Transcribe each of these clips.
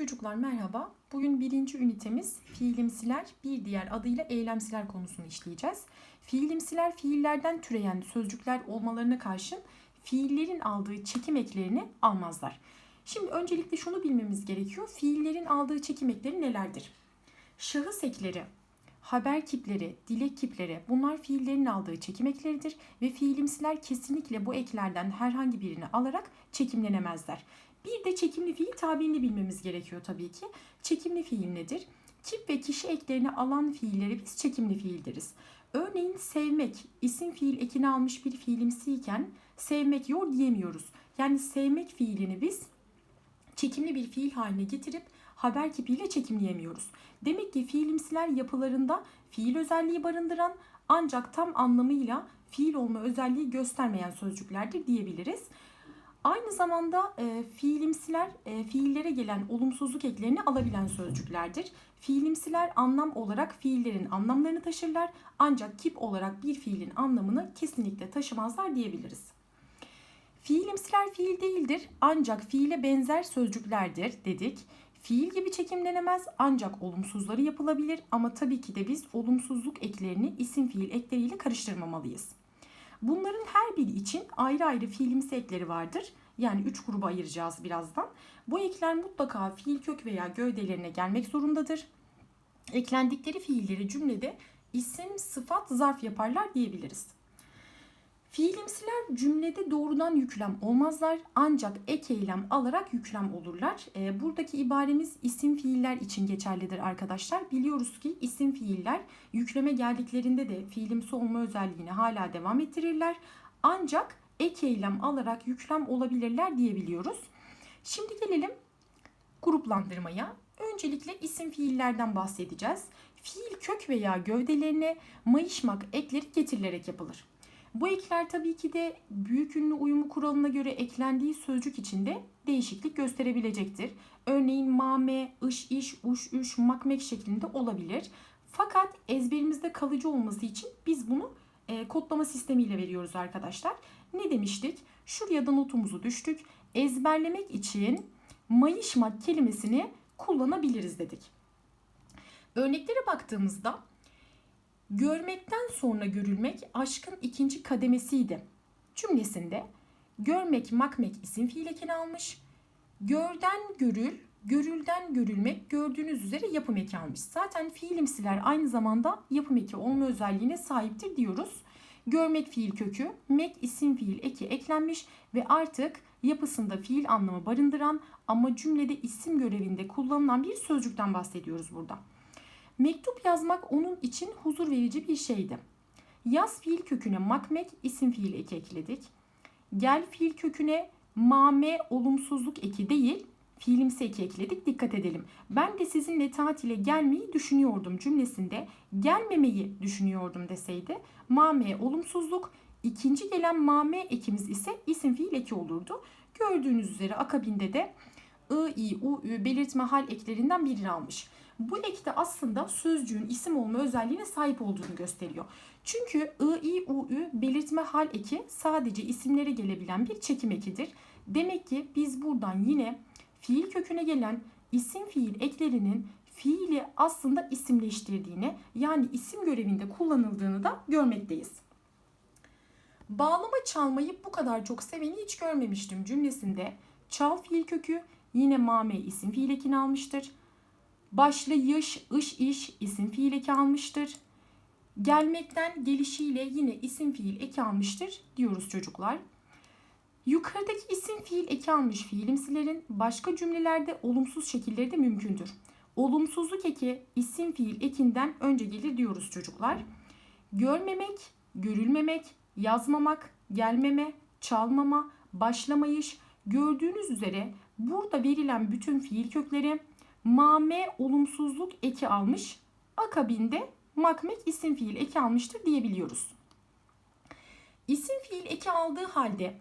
Çocuklar merhaba. Bugün birinci ünitemiz fiilimsiler, bir diğer adıyla eylemsiler konusunu işleyeceğiz. Fiilimsiler fiillerden türeyen sözcükler olmalarına karşın fiillerin aldığı çekim eklerini almazlar. Şimdi öncelikle şunu bilmemiz gerekiyor. Fiillerin aldığı çekim ekleri nelerdir? Şahıs ekleri, haber kipleri, dilek kipleri bunlar fiillerin aldığı çekim ekleridir ve fiilimsiler kesinlikle bu eklerden herhangi birini alarak çekimlenemezler. Bir de çekimli fiil tabirini bilmemiz gerekiyor tabii ki. Çekimli fiil nedir? Kip ve kişi eklerini alan fiilleri biz çekimli fiil deriz. Örneğin sevmek, isim fiil ekini almış bir fiilimsiyken sevmek yor diyemiyoruz. Yani sevmek fiilini biz çekimli bir fiil haline getirip haber kipiyle çekimleyemiyoruz. Demek ki fiilimsiler yapılarında fiil özelliği barındıran ancak tam anlamıyla fiil olma özelliği göstermeyen sözcüklerdir diyebiliriz. Aynı zamanda e, fiilimsiler e, fiillere gelen olumsuzluk eklerini alabilen sözcüklerdir. Fiilimsiler anlam olarak fiillerin anlamlarını taşırlar ancak kip olarak bir fiilin anlamını kesinlikle taşımazlar diyebiliriz. Fiilimsiler fiil değildir ancak fiile benzer sözcüklerdir dedik. Fiil gibi çekimlenemez ancak olumsuzları yapılabilir ama tabii ki de biz olumsuzluk eklerini isim fiil ekleriyle karıştırmamalıyız. Bunların her biri için ayrı ayrı fiilimsi ekleri vardır. Yani üç gruba ayıracağız birazdan. Bu ekler mutlaka fiil kök veya gövdelerine gelmek zorundadır. Eklendikleri fiilleri cümlede isim, sıfat, zarf yaparlar diyebiliriz. Fiilimsiler cümlede doğrudan yüklem olmazlar ancak ek eylem alarak yüklem olurlar. E, buradaki ibaremiz isim fiiller için geçerlidir arkadaşlar. Biliyoruz ki isim fiiller yükleme geldiklerinde de fiilimsi olma özelliğini hala devam ettirirler. Ancak ek eylem alarak yüklem olabilirler diyebiliyoruz. Şimdi gelelim gruplandırmaya. Öncelikle isim fiillerden bahsedeceğiz. Fiil kök veya gövdelerine mayışmak ekleri getirilerek yapılır. Bu ekler tabii ki de büyük ünlü uyumu kuralına göre eklendiği sözcük içinde değişiklik gösterebilecektir. Örneğin mame, ış, iş, uş, üş, makmek şeklinde olabilir. Fakat ezberimizde kalıcı olması için biz bunu e, kodlama sistemiyle veriyoruz arkadaşlar. Ne demiştik? Şuraya da notumuzu düştük. Ezberlemek için mayışmak kelimesini kullanabiliriz dedik. Örneklere baktığımızda Görmekten sonra görülmek aşkın ikinci kademesiydi. Cümlesinde görmek makmek isim fiil ekini almış. Görden görül, görülden görülmek gördüğünüz üzere yapım eki almış. Zaten fiilimsiler aynı zamanda yapım eki olma özelliğine sahiptir diyoruz. Görmek fiil kökü, mek isim fiil eki eklenmiş ve artık yapısında fiil anlamı barındıran ama cümlede isim görevinde kullanılan bir sözcükten bahsediyoruz burada. Mektup yazmak onun için huzur verici bir şeydi. Yaz fiil köküne makmek isim fiil eki ekledik. Gel fiil köküne mame olumsuzluk eki değil fiilimsi eki ekledik. Dikkat edelim. Ben de sizinle tatile gelmeyi düşünüyordum cümlesinde gelmemeyi düşünüyordum deseydi mame olumsuzluk ikinci gelen mame ekimiz ise isim fiil eki olurdu. Gördüğünüz üzere akabinde de I, I, U, Ü belirtme hal eklerinden birini almış. Bu ekte aslında sözcüğün isim olma özelliğine sahip olduğunu gösteriyor. Çünkü I, I, U, Ü belirtme hal eki sadece isimlere gelebilen bir çekim ekidir. Demek ki biz buradan yine fiil köküne gelen isim fiil eklerinin fiili aslında isimleştirdiğini yani isim görevinde kullanıldığını da görmekteyiz. Bağlama çalmayı bu kadar çok seveni hiç görmemiştim cümlesinde çal fiil kökü yine mame isim fiil ekini almıştır. Başlayış, ış iş isim fiil eki almıştır. Gelmekten gelişiyle yine isim fiil eki almıştır diyoruz çocuklar. Yukarıdaki isim fiil eki almış fiilimsilerin başka cümlelerde olumsuz şekilleri de mümkündür. Olumsuzluk eki isim fiil ekinden önce gelir diyoruz çocuklar. Görmemek, görülmemek, yazmamak, gelmeme, çalmama, başlamayış gördüğünüz üzere burada verilen bütün fiil kökleri mame olumsuzluk eki almış. Akabinde makmek isim fiil eki almıştır diyebiliyoruz. İsim fiil eki aldığı halde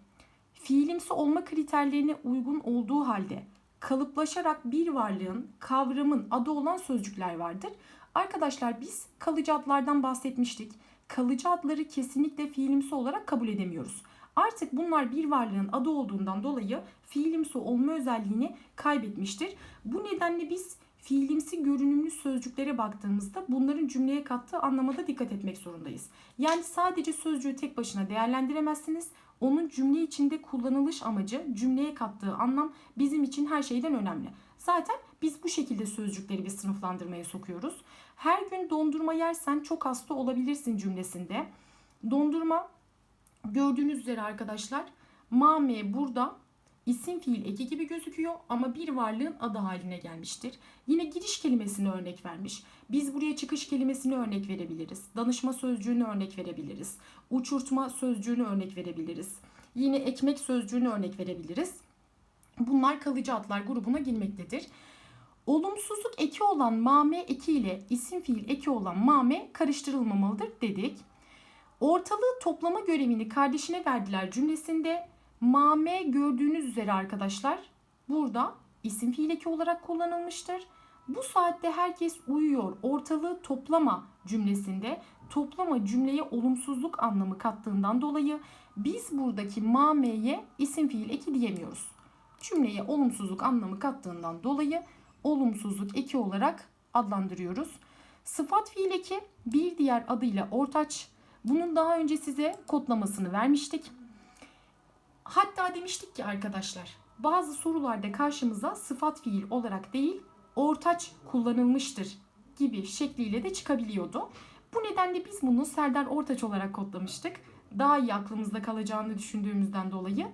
fiilimsi olma kriterlerine uygun olduğu halde kalıplaşarak bir varlığın, kavramın adı olan sözcükler vardır. Arkadaşlar biz kalıcı adlardan bahsetmiştik. Kalıcı adları kesinlikle fiilimsi olarak kabul edemiyoruz. Artık bunlar bir varlığın adı olduğundan dolayı fiilimsi olma özelliğini kaybetmiştir. Bu nedenle biz fiilimsi görünümlü sözcüklere baktığımızda bunların cümleye kattığı anlamada dikkat etmek zorundayız. Yani sadece sözcüğü tek başına değerlendiremezsiniz. Onun cümle içinde kullanılış amacı, cümleye kattığı anlam bizim için her şeyden önemli. Zaten biz bu şekilde sözcükleri bir sınıflandırmaya sokuyoruz. Her gün dondurma yersen çok hasta olabilirsin cümlesinde. Dondurma gördüğünüz üzere arkadaşlar mame burada isim fiil eki gibi gözüküyor ama bir varlığın adı haline gelmiştir. Yine giriş kelimesini örnek vermiş. Biz buraya çıkış kelimesini örnek verebiliriz. Danışma sözcüğünü örnek verebiliriz. Uçurtma sözcüğünü örnek verebiliriz. Yine ekmek sözcüğünü örnek verebiliriz. Bunlar kalıcı adlar grubuna girmektedir. Olumsuzluk eki olan mame eki ile isim fiil eki olan mame karıştırılmamalıdır dedik. Ortalığı toplama görevini kardeşine verdiler cümlesinde mame gördüğünüz üzere arkadaşlar burada isim fiil olarak kullanılmıştır. Bu saatte herkes uyuyor. Ortalığı toplama cümlesinde toplama cümleye olumsuzluk anlamı kattığından dolayı biz buradaki mameye isim fiil eki diyemiyoruz. Cümleye olumsuzluk anlamı kattığından dolayı olumsuzluk eki olarak adlandırıyoruz. Sıfat fiil eki bir diğer adıyla ortaç. Bunun daha önce size kodlamasını vermiştik. Hatta demiştik ki arkadaşlar bazı sorularda karşımıza sıfat fiil olarak değil ortaç kullanılmıştır gibi şekliyle de çıkabiliyordu. Bu nedenle biz bunu Serdar Ortaç olarak kodlamıştık. Daha iyi aklımızda kalacağını düşündüğümüzden dolayı.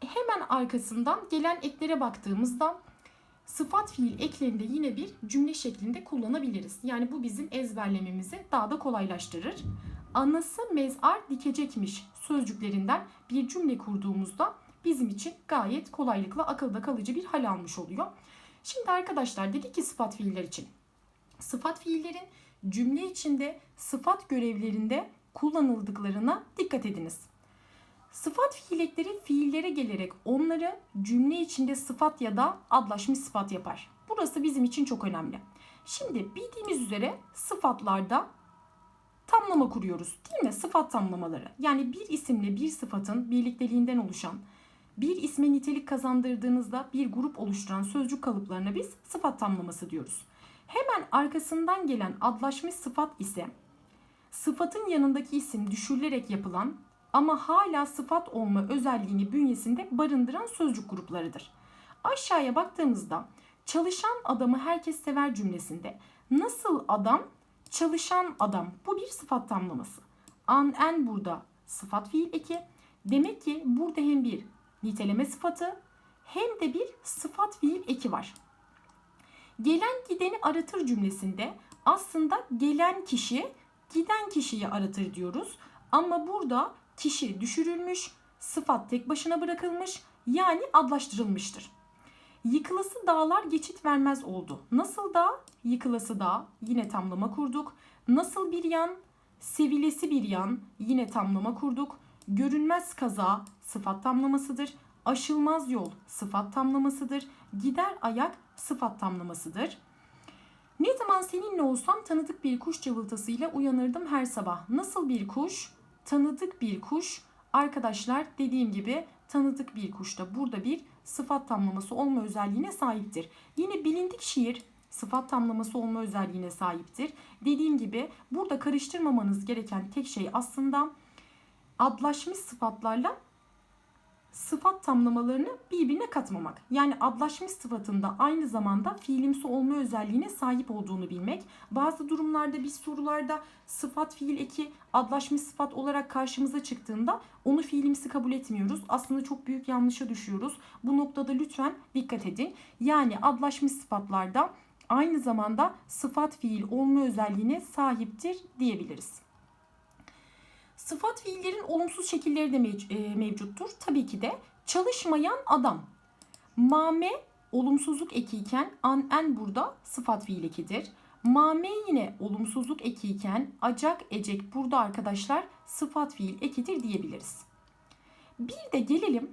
Hemen arkasından gelen eklere baktığımızda sıfat fiil eklerinde yine bir cümle şeklinde kullanabiliriz. Yani bu bizim ezberlememizi daha da kolaylaştırır. Anası mezar dikecekmiş sözcüklerinden bir cümle kurduğumuzda bizim için gayet kolaylıkla akılda kalıcı bir hal almış oluyor. Şimdi arkadaşlar dedik ki sıfat fiiller için. Sıfat fiillerin cümle içinde sıfat görevlerinde kullanıldıklarına dikkat ediniz. Sıfat fiil ekleri fiillere gelerek onları cümle içinde sıfat ya da adlaşmış sıfat yapar. Burası bizim için çok önemli. Şimdi bildiğimiz üzere sıfatlarda tamlama kuruyoruz değil mi? Sıfat tamlamaları. Yani bir isimle bir sıfatın birlikteliğinden oluşan, bir isme nitelik kazandırdığınızda bir grup oluşturan sözcük kalıplarına biz sıfat tamlaması diyoruz. Hemen arkasından gelen adlaşmış sıfat ise sıfatın yanındaki isim düşürülerek yapılan ama hala sıfat olma özelliğini bünyesinde barındıran sözcük gruplarıdır. Aşağıya baktığımızda çalışan adamı herkes sever cümlesinde nasıl adam çalışan adam bu bir sıfat tamlaması. An en burada sıfat fiil eki. Demek ki burada hem bir niteleme sıfatı hem de bir sıfat fiil eki var. Gelen gideni aratır cümlesinde aslında gelen kişi giden kişiyi aratır diyoruz. Ama burada kişi düşürülmüş, sıfat tek başına bırakılmış yani adlaştırılmıştır. Yıkılası dağlar geçit vermez oldu. Nasıl dağ? Yıkılası dağ. Yine tamlama kurduk. Nasıl bir yan? Sevilesi bir yan. Yine tamlama kurduk. Görünmez kaza sıfat tamlamasıdır. Aşılmaz yol sıfat tamlamasıdır. Gider ayak sıfat tamlamasıdır. Ne zaman seninle olsam tanıdık bir kuş cıvıltısıyla uyanırdım her sabah. Nasıl bir kuş? Tanıdık bir kuş. Arkadaşlar dediğim gibi tanıdık bir kuş da burada bir sıfat tamlaması olma özelliğine sahiptir. Yine bilindik şiir sıfat tamlaması olma özelliğine sahiptir. Dediğim gibi burada karıştırmamanız gereken tek şey aslında adlaşmış sıfatlarla sıfat tamlamalarını birbirine katmamak. Yani adlaşmış sıfatında aynı zamanda fiilimsi olma özelliğine sahip olduğunu bilmek. Bazı durumlarda biz sorularda sıfat fiil eki adlaşmış sıfat olarak karşımıza çıktığında onu fiilimsi kabul etmiyoruz. Aslında çok büyük yanlışa düşüyoruz. Bu noktada lütfen dikkat edin. Yani adlaşmış sıfatlarda aynı zamanda sıfat fiil olma özelliğine sahiptir diyebiliriz. Sıfat fiillerin olumsuz şekilleri de e, mevcuttur. Tabii ki de çalışmayan adam. Mame olumsuzluk ekiyken an en burada sıfat fiil ekidir. Mame yine olumsuzluk ekiyken acak ecek burada arkadaşlar sıfat fiil ekidir diyebiliriz. Bir de gelelim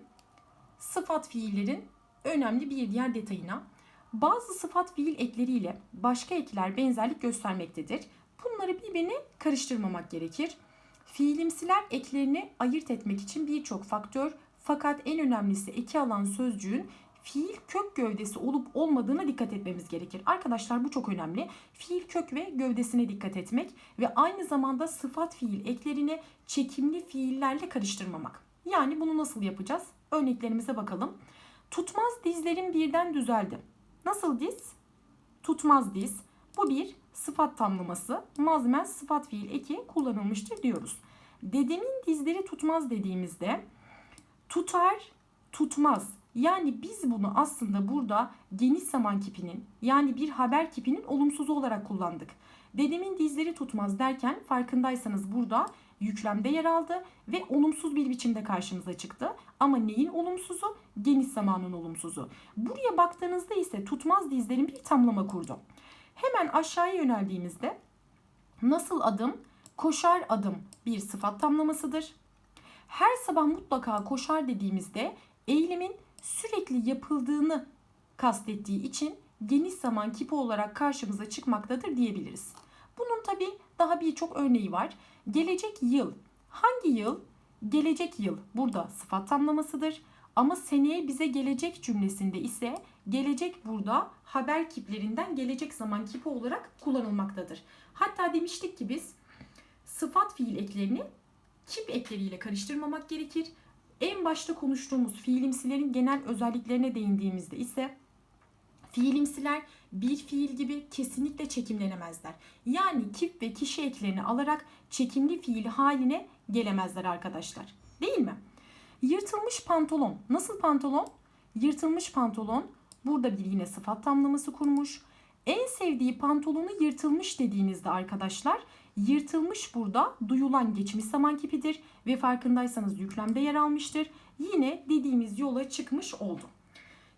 sıfat fiillerin önemli bir diğer detayına. Bazı sıfat fiil ekleriyle başka ekler benzerlik göstermektedir. Bunları birbirine karıştırmamak gerekir. Fiilimsiler eklerini ayırt etmek için birçok faktör fakat en önemlisi eki alan sözcüğün fiil kök gövdesi olup olmadığına dikkat etmemiz gerekir. Arkadaşlar bu çok önemli. Fiil kök ve gövdesine dikkat etmek ve aynı zamanda sıfat fiil eklerini çekimli fiillerle karıştırmamak. Yani bunu nasıl yapacağız? Örneklerimize bakalım. Tutmaz dizlerim birden düzeldi. Nasıl diz? Tutmaz diz. Bu bir sıfat tamlaması. Mazmen sıfat fiil eki kullanılmıştır diyoruz. Dedemin dizleri tutmaz dediğimizde tutar, tutmaz. Yani biz bunu aslında burada geniş zaman kipinin yani bir haber kipinin olumsuzu olarak kullandık. Dedemin dizleri tutmaz derken farkındaysanız burada yüklemde yer aldı ve olumsuz bir biçimde karşımıza çıktı. Ama neyin olumsuzu? Geniş zamanın olumsuzu. Buraya baktığınızda ise tutmaz dizlerin bir tamlama kurdu. Hemen aşağıya yöneldiğimizde nasıl adım, koşar adım bir sıfat tamlamasıdır. Her sabah mutlaka koşar dediğimizde eylemin sürekli yapıldığını kastettiği için geniş zaman kipi olarak karşımıza çıkmaktadır diyebiliriz. Bunun tabi daha birçok örneği var. Gelecek yıl. Hangi yıl? Gelecek yıl burada sıfat tamlamasıdır. Ama seneye bize gelecek cümlesinde ise gelecek burada haber kiplerinden gelecek zaman kipi olarak kullanılmaktadır. Hatta demiştik ki biz sıfat fiil eklerini kip ekleriyle karıştırmamak gerekir. En başta konuştuğumuz fiilimsilerin genel özelliklerine değindiğimizde ise fiilimsiler bir fiil gibi kesinlikle çekimlenemezler. Yani kip ve kişi eklerini alarak çekimli fiil haline gelemezler arkadaşlar. Değil mi? Yırtılmış pantolon. Nasıl pantolon? Yırtılmış pantolon burada bir yine sıfat tamlaması kurmuş. En sevdiği pantolonu yırtılmış dediğinizde arkadaşlar yırtılmış burada duyulan geçmiş zaman kipidir ve farkındaysanız yüklemde yer almıştır. Yine dediğimiz yola çıkmış oldu.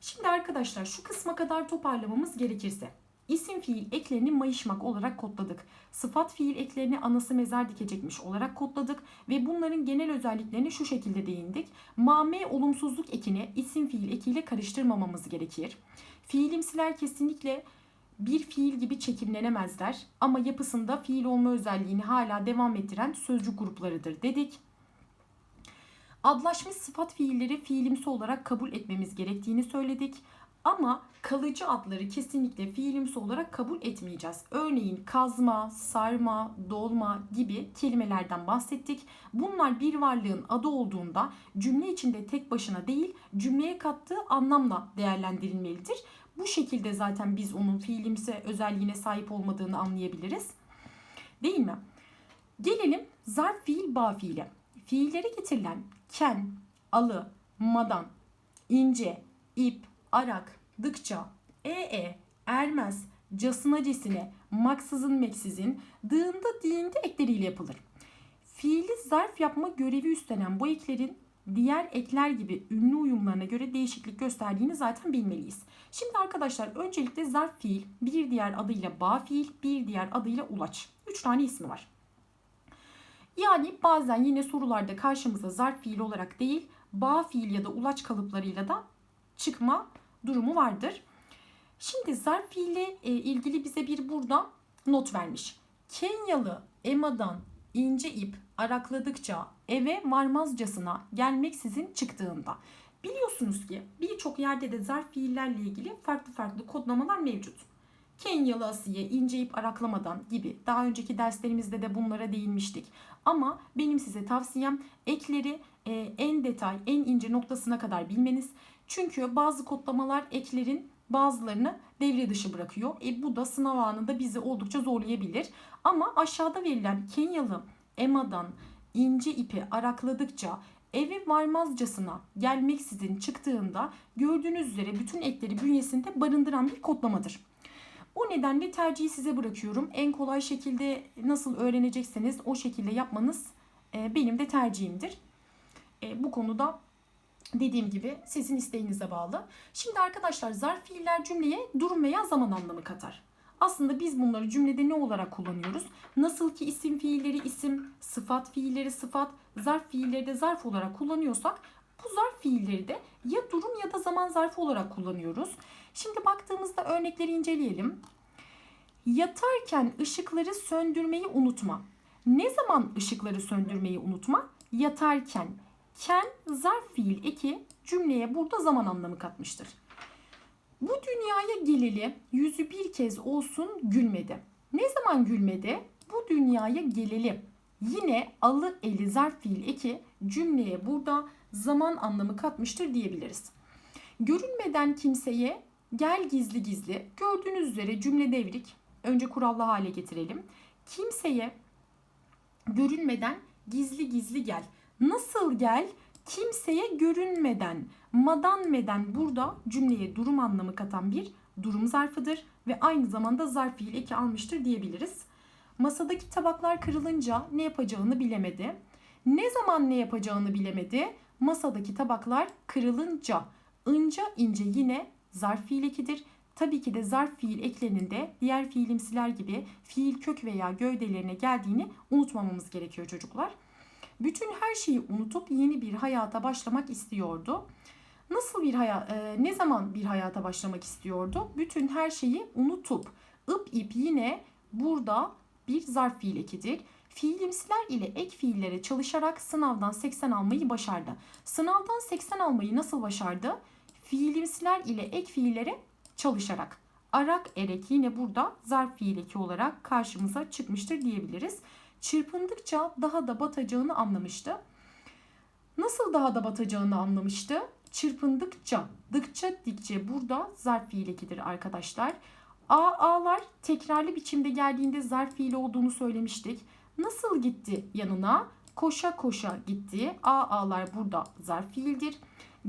Şimdi arkadaşlar şu kısma kadar toparlamamız gerekirse isim fiil eklerini mayışmak olarak kodladık. Sıfat fiil eklerini anası mezar dikecekmiş olarak kodladık ve bunların genel özelliklerini şu şekilde değindik. Mame olumsuzluk ekini isim fiil ekiyle karıştırmamamız gerekir. Fiilimsiler kesinlikle bir fiil gibi çekimlenemezler ama yapısında fiil olma özelliğini hala devam ettiren sözcük gruplarıdır dedik. Adlaşmış sıfat fiilleri fiilimsi olarak kabul etmemiz gerektiğini söyledik. Ama kalıcı adları kesinlikle fiilimsi olarak kabul etmeyeceğiz. Örneğin kazma, sarma, dolma gibi kelimelerden bahsettik. Bunlar bir varlığın adı olduğunda cümle içinde tek başına değil cümleye kattığı anlamla değerlendirilmelidir. Bu şekilde zaten biz onun fiilimsi özelliğine sahip olmadığını anlayabiliriz. Değil mi? Gelelim zarf fiil bağ fiile. Fiillere getirilen ken, alı, madan, ince, ip, arak, dıkça, ee, ermez, casına cesine, maksızın meksizin, dığında diyinde ekleriyle yapılır. Fiili zarf yapma görevi üstlenen bu eklerin diğer ekler gibi ünlü uyumlarına göre değişiklik gösterdiğini zaten bilmeliyiz. Şimdi arkadaşlar öncelikle zarf fiil, bir diğer adıyla bağ fiil, bir diğer adıyla ulaç. Üç tane ismi var. Yani bazen yine sorularda karşımıza zarf fiil olarak değil, bağ fiil ya da ulaç kalıplarıyla da çıkma durumu vardır. Şimdi zarf fiili e, ilgili bize bir burada not vermiş. Kenyalı emadan ince ip arakladıkça eve varmazcasına gelmeksizin çıktığında. Biliyorsunuz ki birçok yerde de zarf fiillerle ilgili farklı farklı kodlamalar mevcut. Kenyalı Asiye, ince ip araklamadan gibi daha önceki derslerimizde de bunlara değinmiştik. Ama benim size tavsiyem ekleri e, en detay, en ince noktasına kadar bilmeniz. Çünkü bazı kodlamalar eklerin bazılarını devre dışı bırakıyor. E, bu da sınav anında bizi oldukça zorlayabilir. Ama aşağıda verilen Kenyalı emadan ince ipi arakladıkça eve varmazcasına gelmeksizin çıktığında gördüğünüz üzere bütün ekleri bünyesinde barındıran bir kodlamadır. O nedenle tercihi size bırakıyorum. En kolay şekilde nasıl öğrenecekseniz o şekilde yapmanız e, benim de tercihimdir. E, bu konuda dediğim gibi sizin isteğinize bağlı. Şimdi arkadaşlar zarf fiiller cümleye durum veya zaman anlamı katar. Aslında biz bunları cümlede ne olarak kullanıyoruz? Nasıl ki isim fiilleri isim, sıfat fiilleri sıfat, zarf fiilleri de zarf olarak kullanıyorsak bu zarf fiilleri de ya durum ya da zaman zarfı olarak kullanıyoruz. Şimdi baktığımızda örnekleri inceleyelim. Yatarken ışıkları söndürmeyi unutma. Ne zaman ışıkları söndürmeyi unutma? Yatarken. Ken zarf fiil eki cümleye burada zaman anlamı katmıştır. Bu dünyaya geleli yüzü bir kez olsun gülmedi. Ne zaman gülmedi? Bu dünyaya geleli. Yine alı eli zarf fiil eki cümleye burada zaman anlamı katmıştır diyebiliriz. Görünmeden kimseye gel gizli gizli. Gördüğünüz üzere cümle devrik. Önce kurallı hale getirelim. Kimseye görünmeden gizli gizli gel. Nasıl gel? Kimseye görünmeden, madan meden burada cümleye durum anlamı katan bir durum zarfıdır ve aynı zamanda zarf fiil eki almıştır diyebiliriz. Masadaki tabaklar kırılınca ne yapacağını bilemedi. Ne zaman ne yapacağını bilemedi. Masadaki tabaklar kırılınca. Inca ince yine zarf fiil ekidir. Tabii ki de zarf fiil ekleninde diğer fiilimsiler gibi fiil kök veya gövdelerine geldiğini unutmamamız gerekiyor çocuklar. Bütün her şeyi unutup yeni bir hayata başlamak istiyordu. Nasıl bir hayat, e, ne zaman bir hayata başlamak istiyordu? Bütün her şeyi unutup. ıp ip yine burada bir zarf fiil ekidir. Fiilimsiler ile ek fiillere çalışarak sınavdan 80 almayı başardı. Sınavdan 80 almayı nasıl başardı? Fiilimsiler ile ek fiillere çalışarak. Arak erek yine burada zarf fiil eki olarak karşımıza çıkmıştır diyebiliriz. Çırpındıkça daha da batacağını anlamıştı. Nasıl daha da batacağını anlamıştı? Çırpındıkça, dıkça dikçe burada zarf fiil ekidir arkadaşlar. A ağlar tekrarlı biçimde geldiğinde zarf fiili olduğunu söylemiştik. Nasıl gitti yanına? Koşa koşa gitti. A ağlar burada zarf fiildir.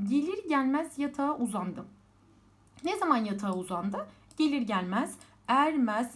Gelir gelmez yatağa uzandı. Ne zaman yatağa uzandı? Gelir gelmez, ermez.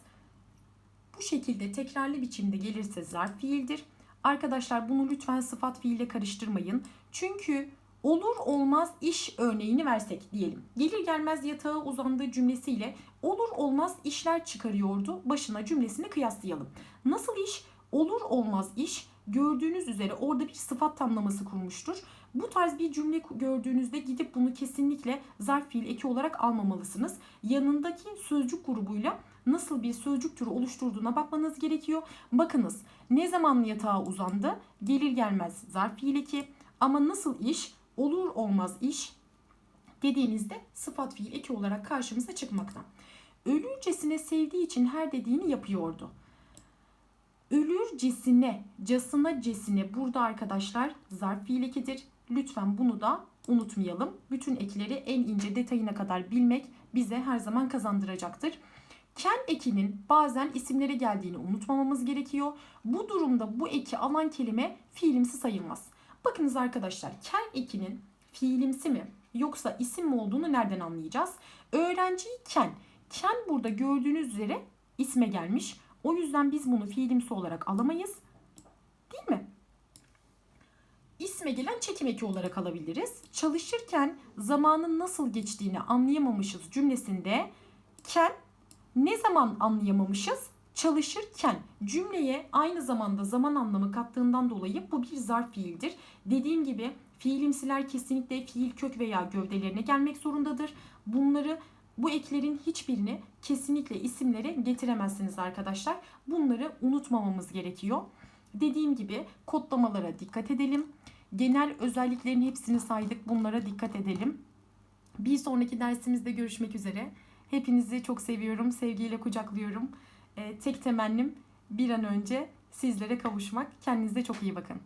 Bu şekilde tekrarlı biçimde gelirse zarf fiildir. Arkadaşlar bunu lütfen sıfat fiille karıştırmayın. Çünkü olur olmaz iş örneğini versek diyelim. Gelir gelmez yatağa uzandığı cümlesiyle olur olmaz işler çıkarıyordu. Başına cümlesini kıyaslayalım. Nasıl iş? Olur olmaz iş gördüğünüz üzere orada bir sıfat tamlaması kurmuştur. Bu tarz bir cümle gördüğünüzde gidip bunu kesinlikle zarf fiil eki olarak almamalısınız. Yanındaki sözcük grubuyla nasıl bir sözcük türü oluşturduğuna bakmanız gerekiyor. Bakınız ne zaman yatağa uzandı? Gelir gelmez zarf fiil eki. Ama nasıl iş? Olur olmaz iş dediğinizde sıfat fiil eki olarak karşımıza çıkmakta. Ölürcesine sevdiği için her dediğini yapıyordu. Ölürcesine, casına cesine burada arkadaşlar zarf fiil ekidir. Lütfen bunu da unutmayalım. Bütün ekleri en ince detayına kadar bilmek bize her zaman kazandıracaktır. Ken ekinin bazen isimlere geldiğini unutmamamız gerekiyor. Bu durumda bu eki alan kelime fiilimsi sayılmaz. Bakınız arkadaşlar ken ekinin fiilimsi mi yoksa isim mi olduğunu nereden anlayacağız? Öğrenciyi ken. Ken burada gördüğünüz üzere isme gelmiş. O yüzden biz bunu fiilimsi olarak alamayız. Değil mi? İsme gelen çekim eki olarak alabiliriz. Çalışırken zamanın nasıl geçtiğini anlayamamışız cümlesinde ken ne zaman anlayamamışız? Çalışırken cümleye aynı zamanda zaman anlamı kattığından dolayı bu bir zarf fiildir. Dediğim gibi fiilimsiler kesinlikle fiil kök veya gövdelerine gelmek zorundadır. Bunları bu eklerin hiçbirini kesinlikle isimlere getiremezsiniz arkadaşlar. Bunları unutmamamız gerekiyor. Dediğim gibi kodlamalara dikkat edelim. Genel özelliklerin hepsini saydık. Bunlara dikkat edelim. Bir sonraki dersimizde görüşmek üzere. Hepinizi çok seviyorum. Sevgiyle kucaklıyorum. Tek temennim bir an önce sizlere kavuşmak. Kendinize çok iyi bakın.